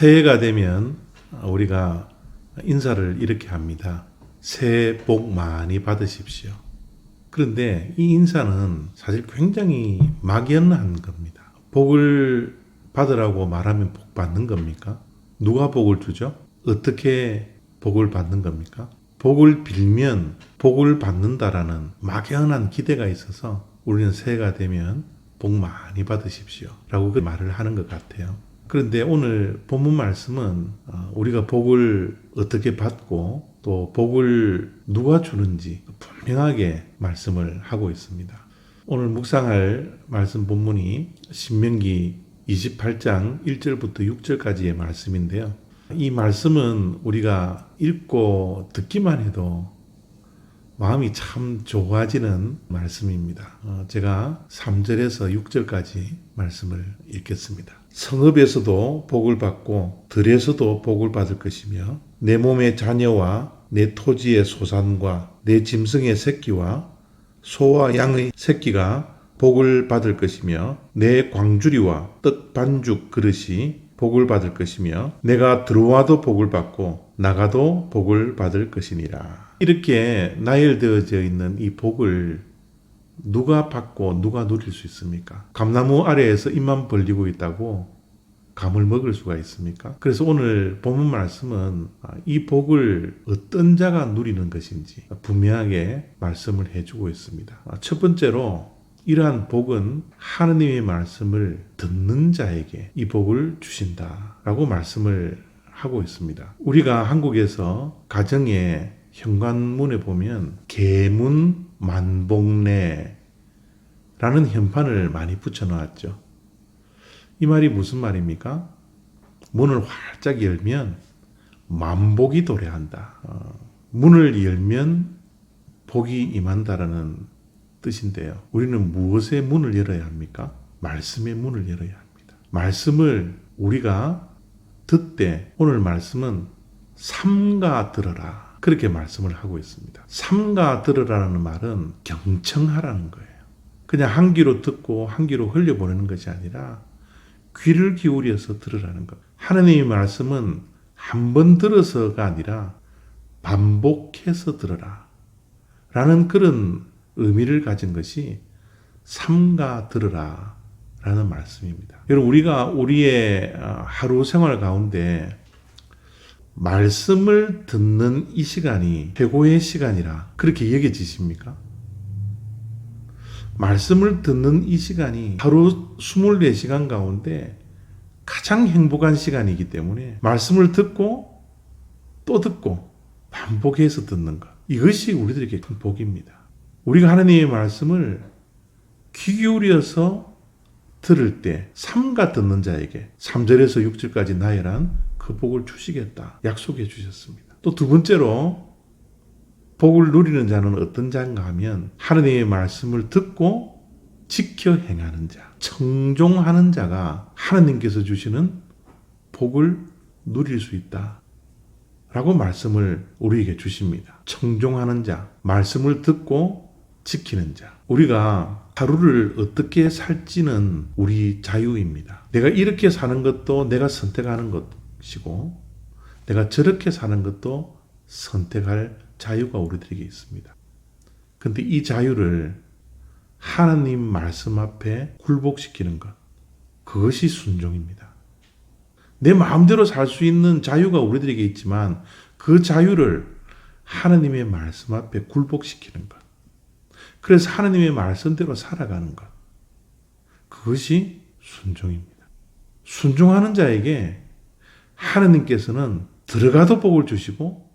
새해가 되면 우리가 인사를 이렇게 합니다. 새해 복 많이 받으십시오. 그런데 이 인사는 사실 굉장히 막연한 겁니다. 복을 받으라고 말하면 복 받는 겁니까? 누가 복을 주죠? 어떻게 복을 받는 겁니까? 복을 빌면 복을 받는다라는 막연한 기대가 있어서 우리는 새해가 되면 복 많이 받으십시오. 라고 그 말을 하는 것 같아요. 그런데 오늘 본문 말씀은 어, 우리가 복을 어떻게 받고 또 복을 누가 주는지 분명하게 말씀을 하고 있습니다. 오늘 묵상할 말씀 본문이 신명기 28장 1절부터 6절까지의 말씀인데요. 이 말씀은 우리가 읽고 듣기만 해도 마음이 참 좋아지는 말씀입니다. 어, 제가 3절에서 6절까지 말씀을 읽겠습니다. 성읍에서도 복을 받고 들에서도 복을 받을 것이며 내 몸의 자녀와 내 토지의 소산과 내 짐승의 새끼와 소와 양의 새끼가 복을 받을 것이며 내 광주리와 떡 반죽 그릇이 복을 받을 것이며 내가 들어와도 복을 받고 나가도 복을 받을 것이니라. 이렇게 나열되어져 있는 이 복을 누가 받고 누가 누릴 수 있습니까? 감나무 아래에서 입만 벌리고 있다고 감을 먹을 수가 있습니까? 그래서 오늘 본문 말씀은 이 복을 어떤 자가 누리는 것인지 분명하게 말씀을 해주고 있습니다. 첫 번째로 이러한 복은 하느님의 말씀을 듣는 자에게 이 복을 주신다라고 말씀을 하고 있습니다. 우리가 한국에서 가정에 현관문에 보면 계문 만복내라는 현판을 많이 붙여 놓았죠. 이 말이 무슨 말입니까? 문을 활짝 열면 만복이 도래한다. 어, 문을 열면 복이 임한다라는 뜻인데요. 우리는 무엇의 문을 열어야 합니까? 말씀의 문을 열어야 합니다. 말씀을 우리가 듣되 오늘 말씀은 삼가 들어라. 그렇게 말씀을 하고 있습니다. 삼가 들으라는 말은 경청하라는 거예요. 그냥 한 귀로 듣고 한 귀로 흘려보내는 것이 아니라 귀를 기울여서 들으라는 것. 하나님의 말씀은 한 번 들어서가 아니라 반복해서 들어라. 라는 그런 의미를 가진 것이 삼가 들으라. 라는 말씀입니다. 여러분, 우리가 우리의 어, 하루 생활 가운데 말씀을 듣는 이 시간이 최고의 시간이라 그렇게 여겨지십니까? 말씀을 듣는 이 시간이 하루 24시간 가운데 가장 행복한 시간이기 때문에 말씀을 듣고 또 듣고 반복해서 듣는 것. 이것이 우리들에게 큰 복입니다. 우리가 하나님의 말씀을 귀 기울여서 들을 때 삼가 듣는 자에게 3절에서 6절까지 나열한 그 복을 주시겠다 약속해 주셨습니다. 또 두 번째로 복을 누리는 자는 어떤 자인가 하면 하나님의 말씀을 듣고 지켜 행하는 자, 청종하는 자가 하나님께서 주시는 복을 누릴 수 있다. 라고 말씀을 우리에게 주십니다. 청종하는 자, 말씀을 듣고 지키는 자. 우리가 하루를 어떻게 살지는 우리 자유입니다. 내가 이렇게 사는 것도 내가 선택하는 것이고, 내가 저렇게 사는 것도 선택할 자유가 우리들에게 있습니다. 근데 이 자유를 하나님 말씀 앞에 굴복시키는 것, 그것이 순종입니다. 내 마음대로 살 수 있는 자유가 우리들에게 있지만 그 자유를 하나님의 말씀 앞에 굴복시키는 것. 그래서 하나님의 말씀대로 살아가는 것. 그것이 순종입니다. 순종하는 자에게 하나님께서는 들어가도 복을 주시고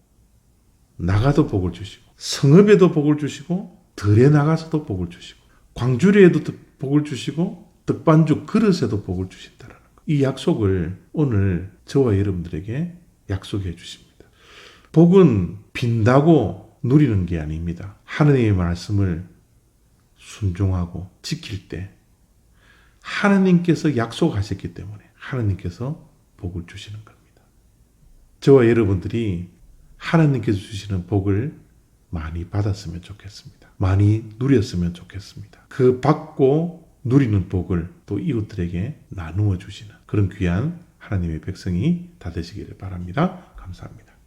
나가도 복을 주시고 성읍에도 복을 주시고 들에 나가서도 복을 주시고 광주리에도 복을 주시고 떡반죽 그릇에도 복을 주신다라는 것. 이 약속을 오늘 저와 여러분들에게 약속해 주십니다. 복은 빈다고 누리는 게 아닙니다. 하나님의 말씀을 순종하고 지킬 때 하나님께서 약속하셨기 때문에 하나님께서 복을 주시는 겁니다. 저와 여러분들이 하나님께서 주시는 복을 많이 받았으면 좋겠습니다. 많이 누렸으면 좋겠습니다. 그 받고 누리는 복을 또 이웃들에게 나누어 주시는 그런 귀한 하나님의 백성이 다 되시기를 바랍니다. 감사합니다.